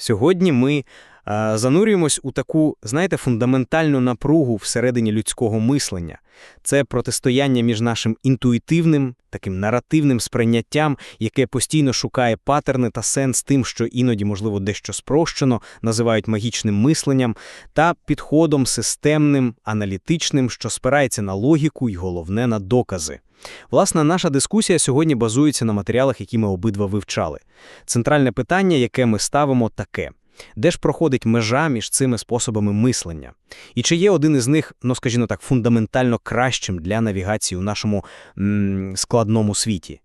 Сьогодні ми а, занурюємось у таку, знаєте, фундаментальну напругу всередині людського мислення. Це протистояння між нашим інтуїтивним, таким наративним сприйняттям, яке постійно шукає патерни та сенс тим, що іноді, можливо, дещо спрощено, називають магічним мисленням, та підходом системним, аналітичним, що спирається на логіку і, головне, на докази. Власне, наша дискусія сьогодні базується на матеріалах, які ми обидва вивчали. Центральне питання, яке ми ставимо, таке. Де ж проходить межа між цими способами мислення? І чи є один із них, ну скажімо так, фундаментально кращим для навігації у нашому м складному світі?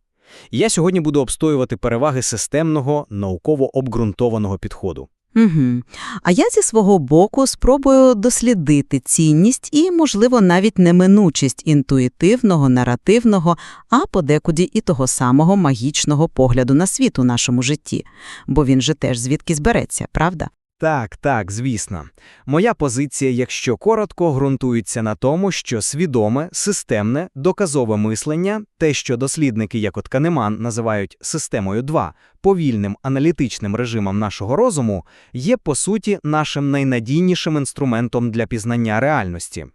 Я сьогодні буду обстоювати переваги системного, науково обґрунтованого підходу. Угу. А я зі свого боку спробую дослідити цінність і, можливо, навіть неминучість інтуїтивного, наративного, а подекуді і того самого магічного погляду на світ у нашому житті. Бо він же теж звідки збереться, правда? Так, так, звісно. Моя позиція, якщо коротко, ґрунтується на тому, що свідоме, системне, доказове мислення, те, що дослідники, як от Канеман, називають системою 2, повільним аналітичним режимом нашого розуму, є, по суті, нашим найнадійнішим інструментом для пізнання реальності.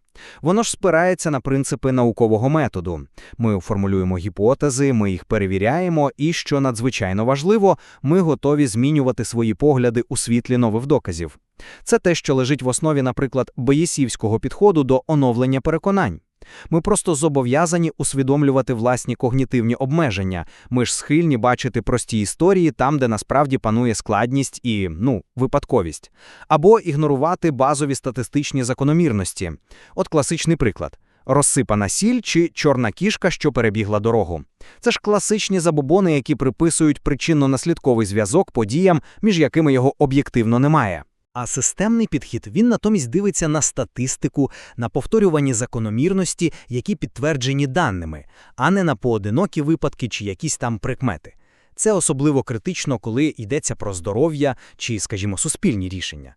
Воно ж спирається на принципи наукового методу. Ми формулюємо гіпотези, ми їх перевіряємо, і, що надзвичайно важливо, ми готові змінювати свої погляди у світлі нових доказів. Це те, що лежить в основі, наприклад, боєсівського підходу до оновлення переконань. Ми просто зобов'язані усвідомлювати власні когнітивні обмеження. Ми ж схильні бачити прості історії там, де насправді панує складність і, ну, випадковість, або ігнорувати базові статистичні закономірності. От класичний приклад. Розсипана сіль чи чорна кішка, що перебігла дорогу. Це ж класичні забобони, які приписують причинно-наслідковий зв'язок подіям, між якими його об'єктивно немає. А системний підхід він натомість дивиться на статистику, на повторювані закономірності, які підтверджені даними, а не на поодинокі випадки чи якісь там прикмети. Це особливо критично, коли йдеться про здоров'я чи, скажімо, суспільні рішення.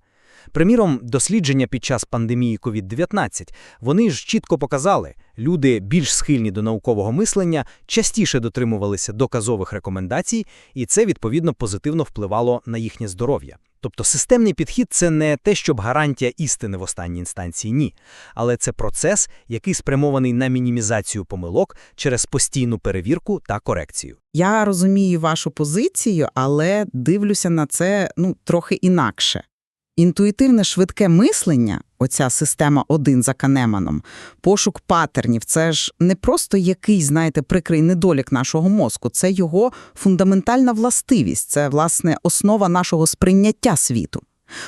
Приміром, дослідження під час пандемії COVID-19, вони ж чітко показали, люди більш схильні до наукового мислення, частіше дотримувалися доказових рекомендацій, і це, відповідно, позитивно впливало на їхнє здоров'я. Тобто системний підхід це не те, щоб гарантія істини в останній інстанції, ні. Але це процес, який спрямований на мінімізацію помилок через постійну перевірку та корекцію. Я розумію вашу позицію, але дивлюся на це ну, трохи інакше. Інтуїтивне швидке мислення, оця система один за Канеманом, пошук патернів, це ж не просто якийсь, знаєте, прикрий недолік нашого мозку, це його фундаментальна властивість, це, власне, основа нашого сприйняття світу.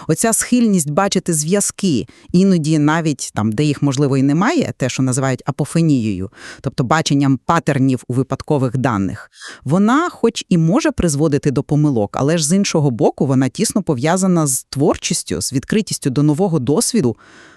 Оця схильність бачити зв'язки, іноді навіть там, де їх можливо і немає, те, що називають апофенією, тобто баченням патернів у випадкових даних, вона, хоч і може призводити до помилок, але ж з іншого боку, вона тісно пов'язана з творчістю, з відкритістю до нового досвіду.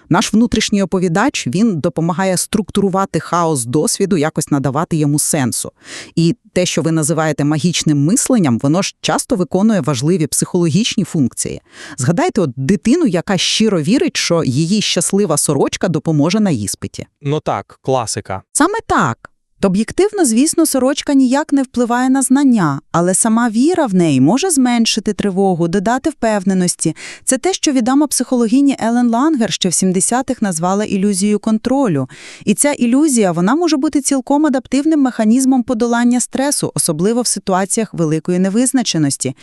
Наш внутрішній оповідач він допомагає структурувати хаос досвіду, якось надавати йому сенсу. І те, що ви називаєте магічним мисленням, воно ж часто виконує важливі психологічні функції. Згадайте от дитину, яка щиро вірить, що її щаслива сорочка допоможе на іспиті. Ну так, класика. Саме так. Об'єктивно, звісно, сорочка ніяк не впливає на знання, але сама віра в неї може зменшити тривогу, додати впевненості. Це те, що відома психологині Елен Лангер ще в 70-х назвала ілюзією контролю. І ця ілюзія вона може бути цілком адаптивним механізмом подолання стресу, особливо в ситуаціях великої невизначеності.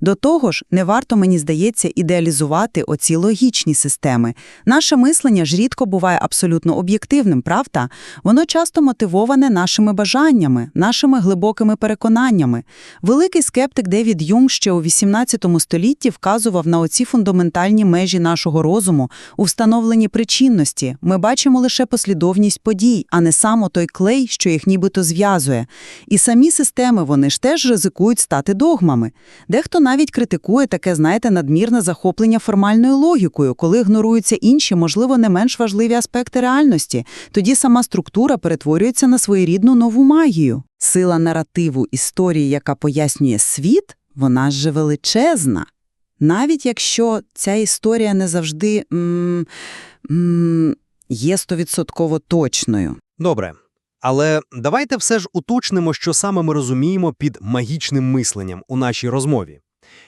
До того ж, не варто, мені здається, ідеалізувати оці логічні системи. Наше мислення ж рідко буває абсолютно об'єктивним, правда? Воно часто мотивоване на нашими бажаннями, нашими глибокими переконаннями. Великий скептик Девід Юм ще у XVIII столітті вказував на оці фундаментальні межі нашого розуму у встановленні причинності. Ми бачимо лише послідовність подій, а не само той клей, що їх нібито зв'язує. І самі системи вони ж теж ризикують стати догмами. Дехто навіть критикує таке, знаєте, надмірне захоплення формальною логікою, коли ігноруються інші, можливо, не менш важливі аспекти реальності. Тоді сама структура перетворюється на своєрідну рідну нову магію. Сила наративу історії, яка пояснює світ, вона ж величезна. Навіть якщо ця історія не завжди м м є стовідсотково точною. Добре. Але давайте все ж уточнимо, що саме ми розуміємо під магічним мисленням у нашій розмові.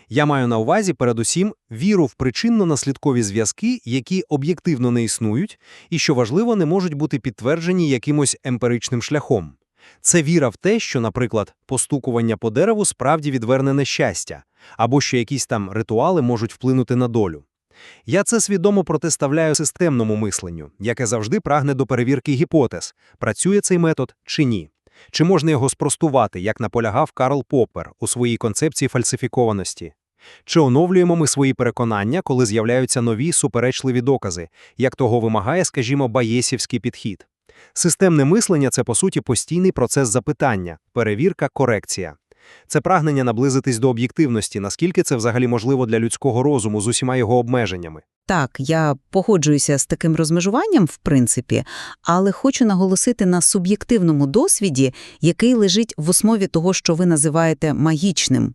Я маю на увазі, передусім, віру в причинно-наслідкові зв'язки, які об'єктивно не існують і, що важливо, не можуть бути підтверджені якимось емпіричним шляхом. Це віра в те, що, наприклад, постукування по дереву справді відверне нещастя, або що якісь там ритуали можуть вплинути на долю. Я це свідомо протиставляю системному мисленню, яке завжди прагне до перевірки гіпотез, працює цей метод чи ні. Чи можна його спростувати, як наполягав Карл Поппер у своїй концепції фальсифікованості? Чи оновлюємо ми свої переконання, коли з'являються нові суперечливі докази, як того вимагає, скажімо, баєсівський підхід? Системне мислення – це, по суті, постійний процес запитання, перевірка, корекція. Це прагнення наблизитись до об'єктивності, наскільки це взагалі можливо для людського розуму з усіма його обмеженнями. Так, я погоджуюся з таким розмежуванням, в принципі, але хочу наголосити на суб'єктивному досвіді, який лежить в основі того, що ви називаєте магічним.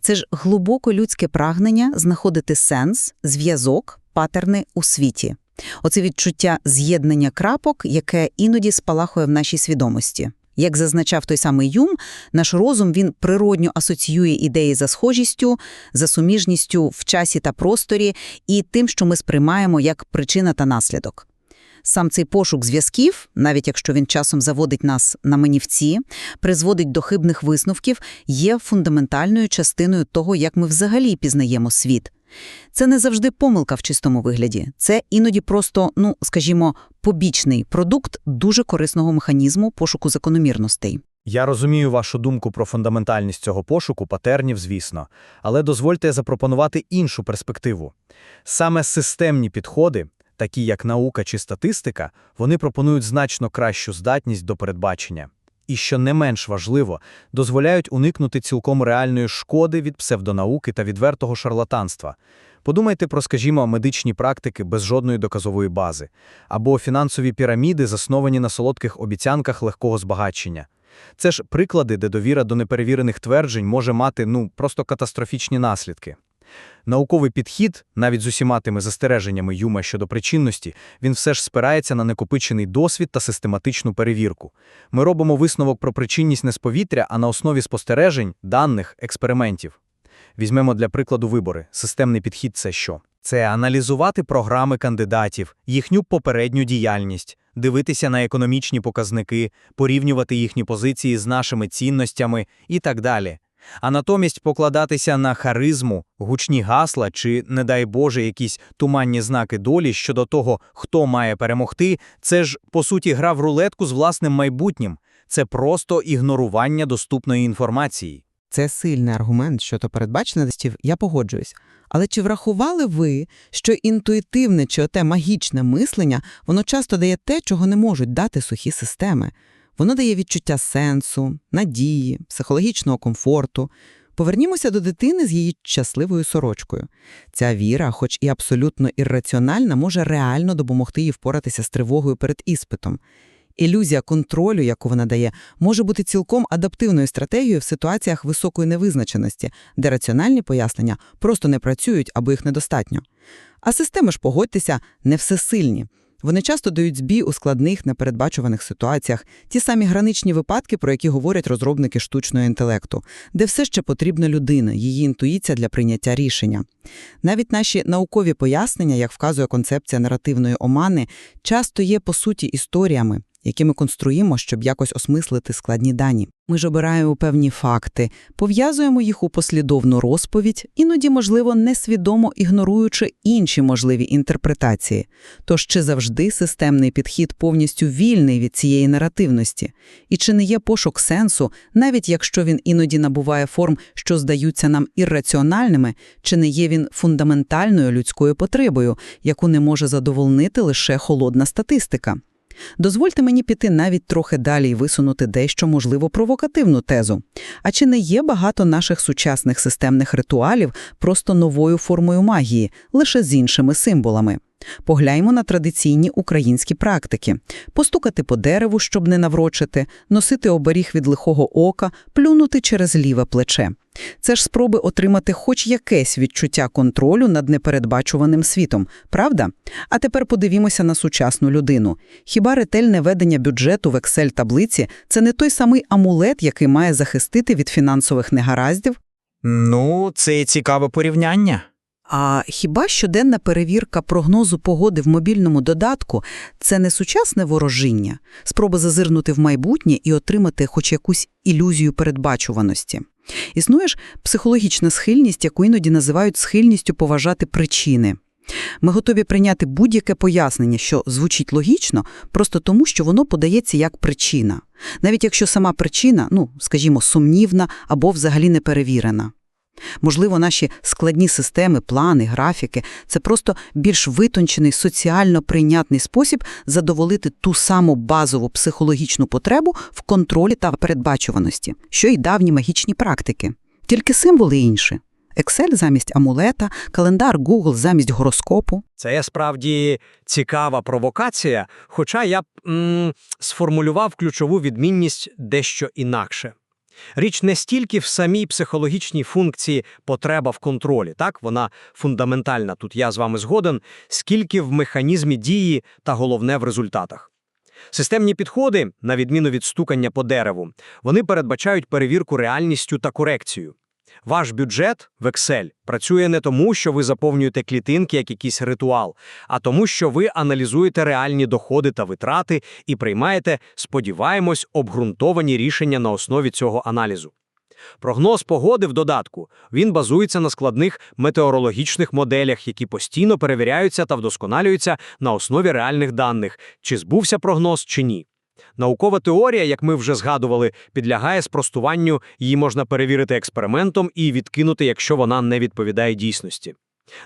Це ж глибоко людське прагнення знаходити сенс, зв'язок, патерни у світі. Оце відчуття з'єднання крапок, яке іноді спалахує в нашій свідомості. Як зазначав той самий Юм, наш розум він природньо асоціює ідеї за схожістю, за суміжністю в часі та просторі і тим, що ми сприймаємо як причина та наслідок. Сам цей пошук зв'язків, навіть якщо він часом заводить нас на манівці, призводить до хибних висновків, є фундаментальною частиною того, як ми взагалі пізнаємо світ. Це не завжди помилка в чистому вигляді. Це іноді просто, ну, скажімо, побічний продукт дуже корисного механізму пошуку закономірностей. Я розумію вашу думку про фундаментальність цього пошуку, патернів, звісно, але дозвольте запропонувати іншу перспективу. Саме системні підходи, такі як наука чи статистика, вони пропонують значно кращу здатність до передбачення. І, що не менш важливо, дозволяють уникнути цілком реальної шкоди від псевдонауки та відвертого шарлатанства. Подумайте про, скажімо, медичні практики без жодної доказової бази, або фінансові піраміди, засновані на солодких обіцянках легкого збагачення. Це ж приклади, де довіра до неперевірених тверджень може мати, ну, просто катастрофічні наслідки. Науковий підхід, навіть з усіма тими застереженнями Юма щодо причинності, він все ж спирається на накопичений досвід та систематичну перевірку. Ми робимо висновок про причинність не з повітря, а на основі спостережень, даних, експериментів. Візьмемо для прикладу вибори. Системний підхід – це що? Це аналізувати програми кандидатів, їхню попередню діяльність, дивитися на економічні показники, порівнювати їхні позиції з нашими цінностями і так далі. А натомість покладатися на харизму, гучні гасла чи, не дай Боже, якісь туманні знаки долі щодо того, хто має перемогти, це ж, по суті, гра в рулетку з власним майбутнім. Це просто ігнорування доступної інформації. Це сильний аргумент щодо передбаченості, я погоджуюсь. Але чи врахували ви, що інтуїтивне чи оте магічне мислення, воно часто дає те, чого не можуть дати сухі системи? Воно дає відчуття сенсу, надії, психологічного комфорту. Повернімося до дитини з її щасливою сорочкою. Ця віра, хоч і абсолютно ірраціональна, може реально допомогти їй впоратися з тривогою перед іспитом. Ілюзія контролю, яку вона дає, може бути цілком адаптивною стратегією в ситуаціях високої невизначеності, де раціональні пояснення просто не працюють або їх недостатньо. А системи ж, погодьтеся, не всесильні. Вони часто дають збій у складних, непередбачуваних ситуаціях, ті самі граничні випадки, про які говорять розробники штучного інтелекту, де все ще потрібна людина, її інтуїція для прийняття рішення. Навіть наші наукові пояснення, як вказує концепція наративної омани, часто є по суті історіями, які ми конструїмо, щоб якось осмислити складні дані. Ми ж обираємо певні факти, пов'язуємо їх у послідовну розповідь, іноді, можливо, несвідомо ігноруючи інші можливі інтерпретації. Тож чи завжди системний підхід повністю вільний від цієї наративності? І чи не є пошук сенсу, навіть якщо він іноді набуває форм, що здаються нам ірраціональними, чи не є він фундаментальною людською потребою, яку не може задовольнити лише холодна статистика? Дозвольте мені піти навіть трохи далі і висунути дещо, можливо, провокативну тезу. А чи не є багато наших сучасних системних ритуалів просто новою формою магії, лише з іншими символами? Погляньмо на традиційні українські практики. Постукати по дереву, щоб не наврочити, носити оберіг від лихого ока, плюнути через ліве плече. Це ж спроби отримати хоч якесь відчуття контролю над непередбачуваним світом, правда? А тепер подивімося на сучасну людину. Хіба ретельне ведення бюджету в Excel-таблиці – це не той самий амулет, який має захистити від фінансових негараздів? Ну, це цікаве порівняння. А хіба щоденна перевірка прогнозу погоди в мобільному додатку – це не сучасне ворожіння, спроба зазирнути в майбутнє і отримати хоч якусь ілюзію передбачуваності? Існує ж психологічна схильність, яку іноді називають схильністю поважати причини. Ми готові прийняти будь-яке пояснення, що звучить логічно, просто тому, що воно подається як причина. Навіть якщо сама причина, ну, скажімо, сумнівна або взагалі неперевірена. Можливо, наші складні системи, плани, графіки – це просто більш витончений, соціально прийнятний спосіб задоволити ту саму базову психологічну потребу в контролі та передбачуваності, що й давні магічні практики. Тільки символи інші. Excel замість амулета, календар Google замість гороскопу. Це справді цікава провокація, хоча я б м, сформулював ключову відмінність дещо інакше. Річ не стільки в самій психологічній функції потреба в контролі, так, вона фундаментальна, тут я з вами згоден, скільки в механізмі дії та головне в результатах. Системні підходи, на відміну від стукання по дереву, вони передбачають перевірку реальністю та корекцію. Ваш бюджет в Excel працює не тому, що ви заповнюєте клітинки як якийсь ритуал, а тому, що ви аналізуєте реальні доходи та витрати і приймаєте, сподіваємось, обґрунтовані рішення на основі цього аналізу. Прогноз погоди в додатку він базується на складних метеорологічних моделях, які постійно перевіряються та вдосконалюються на основі реальних даних, чи збувся прогноз чи ні. Наукова теорія, як ми вже згадували, підлягає спростуванню, її можна перевірити експериментом і відкинути, якщо вона не відповідає дійсності.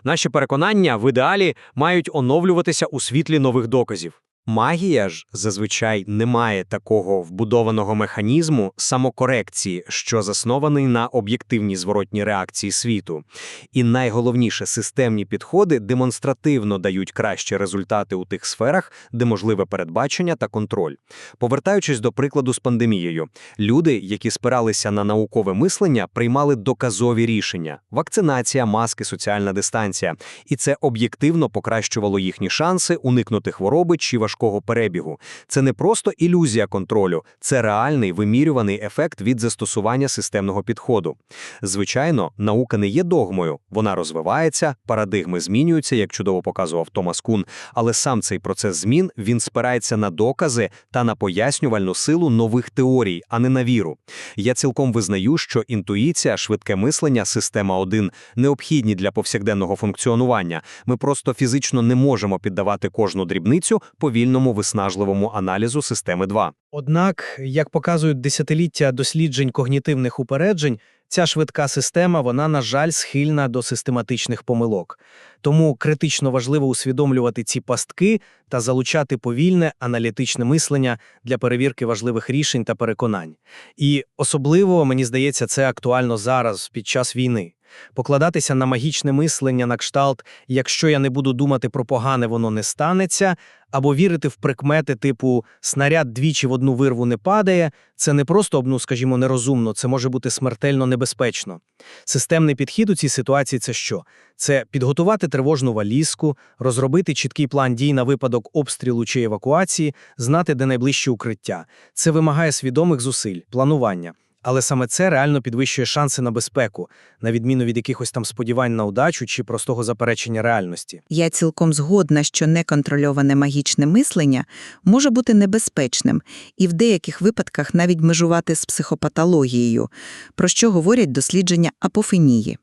Наші переконання в ідеалі мають оновлюватися у світлі нових доказів. Магія ж зазвичай не має такого вбудованого механізму самокорекції, що заснований на об'єктивній зворотній реакції світу. І найголовніше, системні підходи демонстративно дають кращі результати у тих сферах, де можливе передбачення та контроль. Повертаючись до прикладу з пандемією, люди, які спиралися на наукове мислення, приймали доказові рішення: вакцинація, маски, соціальна дистанція. І це об'єктивно покращувало їхні шанси уникнути хвороби чи важкого перебігу. Це не просто ілюзія контролю, це реальний вимірюваний ефект від застосування системного підходу. Звичайно, наука не є догмою, вона розвивається, парадигми змінюються, як чудово показував Томас Кун, але сам цей процес змін він спирається на докази та на пояснювальну силу нових теорій, а не на віру. Я цілком визнаю, що інтуїція, швидке мислення, система 1 необхідні для повсякденного функціонування. Ми просто фізично не можемо піддавати кожну дрібницю повільному виснажливому аналізу системи 2. Однак, як показують десятиліття досліджень когнітивних упереджень, ця швидка система, вона, на жаль, схильна до систематичних помилок. Тому критично важливо усвідомлювати ці пастки та залучати повільне аналітичне мислення для перевірки важливих рішень та переконань. І особливо, мені здається, це актуально зараз, під час війни. Покладатися на магічне мислення на кшталт «якщо я не буду думати про погане, воно не станеться», або вірити в прикмети типу «снаряд двічі в одну вирву не падає» – це не просто, ну, скажімо, нерозумно, це може бути смертельно небезпечно. Системний підхід у цій ситуації – це що? Це підготувати тривожну валізку, розробити чіткий план дій на випадок обстрілу чи евакуації, знати, де найближче укриття. Це вимагає свідомих зусиль, планування. Але саме це реально підвищує шанси на безпеку, на відміну від якихось там сподівань на удачу чи простого заперечення реальності. Я цілком згодна, що неконтрольоване магічне мислення може бути небезпечним і в деяких випадках навіть межувати з психопатологією, про що говорять дослідження апофенії.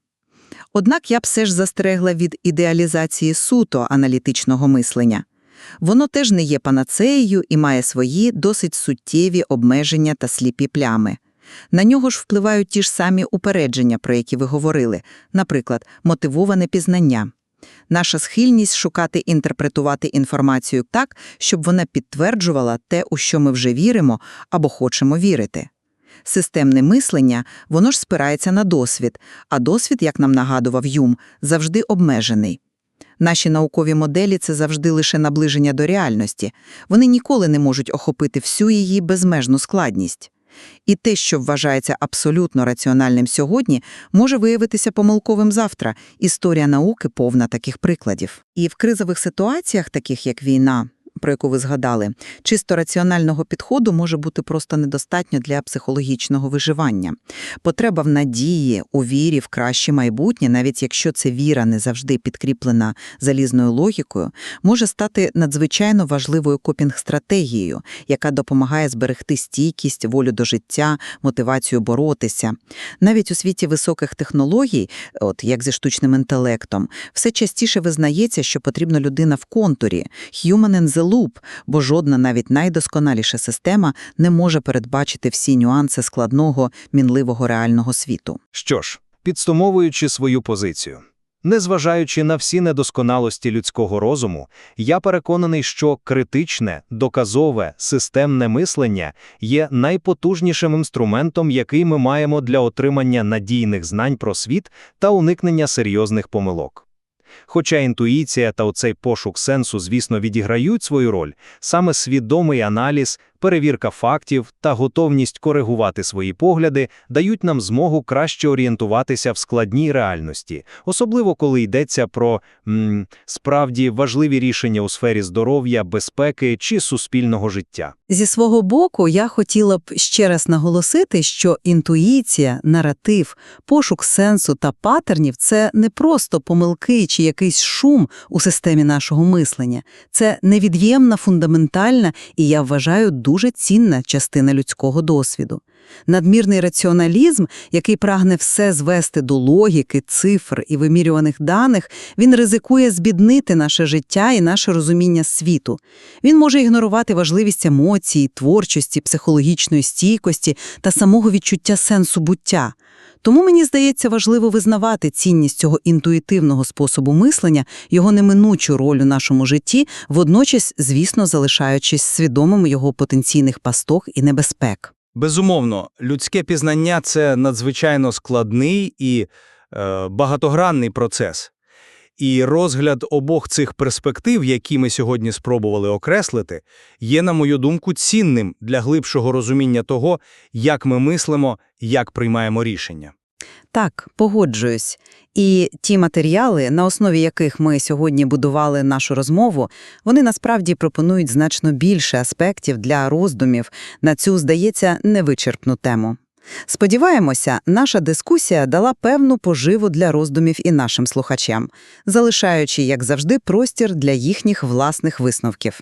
Однак я б все ж застерегла від ідеалізації суто аналітичного мислення. Воно теж не є панацеєю і має свої досить суттєві обмеження та сліпі плями. На нього ж впливають ті ж самі упередження, про які ви говорили, наприклад, мотивоване пізнання. Наша схильність шукати інтерпретувати інформацію так, щоб вона підтверджувала те, у що ми вже віримо або хочемо вірити. Системне мислення, воно ж спирається на досвід, а досвід, як нам нагадував Юм, завжди обмежений. Наші наукові моделі – це завжди лише наближення до реальності. Вони ніколи не можуть охопити всю її безмежну складність. І те, що вважається абсолютно раціональним сьогодні, може виявитися помилковим завтра. Історія науки повна таких прикладів. І в кризових ситуаціях, таких як війна, про яку ви згадали, чисто раціонального підходу може бути просто недостатньо для психологічного виживання. Потреба в надії, у вірі в краще майбутнє, навіть якщо це віра не завжди підкріплена залізною логікою, може стати надзвичайно важливою копінг-стратегією, яка допомагає зберегти стійкість, волю до життя, мотивацію боротися. Навіть у світі високих технологій, от як зі штучним інтелектом, все частіше визнається, що потрібна людина в контурі, human in the loop, бо жодна навіть найдосконаліша система не може передбачити всі нюанси складного, мінливого реального світу. Що ж, підсумовуючи свою позицію. Незважаючи на всі недосконалості людського розуму, я переконаний, що критичне, доказове, системне мислення є найпотужнішим інструментом, який ми маємо для отримання надійних знань про світ та уникнення серйозних помилок. Хоча інтуїція та оцей пошук сенсу, звісно, відіграють свою роль, саме свідомий аналіз, перевірка фактів та готовність коригувати свої погляди дають нам змогу краще орієнтуватися в складній реальності, особливо коли йдеться про м, справді важливі рішення у сфері здоров'я, безпеки чи суспільного життя. Зі свого боку, я хотіла б ще раз наголосити, що інтуїція, наратив, пошук сенсу та патернів – це не просто помилки чи якийсь шум у системі нашого мислення. Це невід'ємна, фундаментальна і, я вважаю, дуже цінна частина людського досвіду. Надмірний раціоналізм, який прагне все звести до логіки, цифр і вимірюваних даних, він ризикує збіднити наше життя і наше розуміння світу. Він може ігнорувати важливість емоцій, творчості, психологічної стійкості та самого відчуття сенсу буття. Тому мені здається важливо визнавати цінність цього інтуїтивного способу мислення, його неминучу роль у нашому житті, водночас, звісно, залишаючись свідомим його потенційних пасток і небезпек. Безумовно, людське пізнання – це надзвичайно складний і е, багатогранний процес. І розгляд обох цих перспектив, які ми сьогодні спробували окреслити, є, на мою думку, цінним для глибшого розуміння того, як ми мислимо, як приймаємо рішення. Так, погоджуюсь. І ті матеріали, на основі яких ми сьогодні будували нашу розмову, вони насправді пропонують значно більше аспектів для роздумів на цю, здається, невичерпну тему. Сподіваємося, наша дискусія дала певну поживу для роздумів і нашим слухачам, залишаючи, як завжди, простір для їхніх власних висновків.